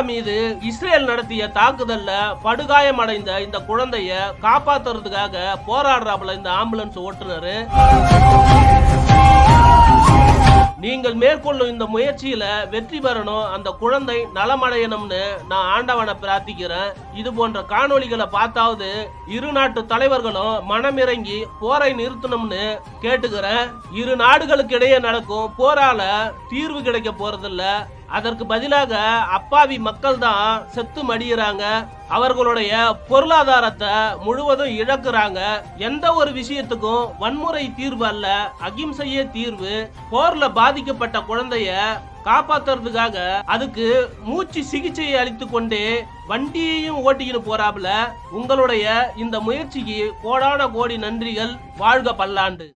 காசா மீது இஸ்ரேல் நடத்திய தாக்குதல்ல படுகாயமடைந்த இந்த குழந்தைய காப்பாத்துறதுக்காக போராடுறாப்புல இந்த ஆம்புலன்ஸ் ஓட்டுநர் நீங்கள் மேற்கொள்ளும் இந்த முயற்சியில வெற்றி பெறணும். அந்த குழந்தை நலமடையணும்னு நான் ஆண்டவனை பிரார்த்திக்கிறேன். இது போன்ற காணொளிகளை பார்த்தாவது இரு நாட்டு தலைவர்களும் மனமிறங்கி போரை நிறுத்தணும்னு கேட்டுக்கிறேன். இரு நாடுகளுக்கு இடையே நடக்கும் போரால தீர்வு கிடைக்க போறதில்லை. அதற்கு பதிலாக அப்பாவி மக்கள் தான் செத்து மடியிறாங்க. அவர்களுடைய பொருளாதாரத்தை முழுவதும் இழக்கிறாங்க. எந்த ஒரு விஷயத்துக்கும் வன்முறை தீர்வு அல்ல அகிம்சையே தீர்வு. போர்ல பாதிக்கப்பட்ட குழந்தைய காப்பாத்துறதுக்காக அதுக்கு மூச்சு சிகிச்சையை அளித்து கொண்டே வண்டியையும் ஓட்டிக்கிட்டு போறாப்புல. உங்களுடைய இந்த முயற்சிக்கு கோடான கோடி நன்றிகள். வாழ்க பல்லாண்டு.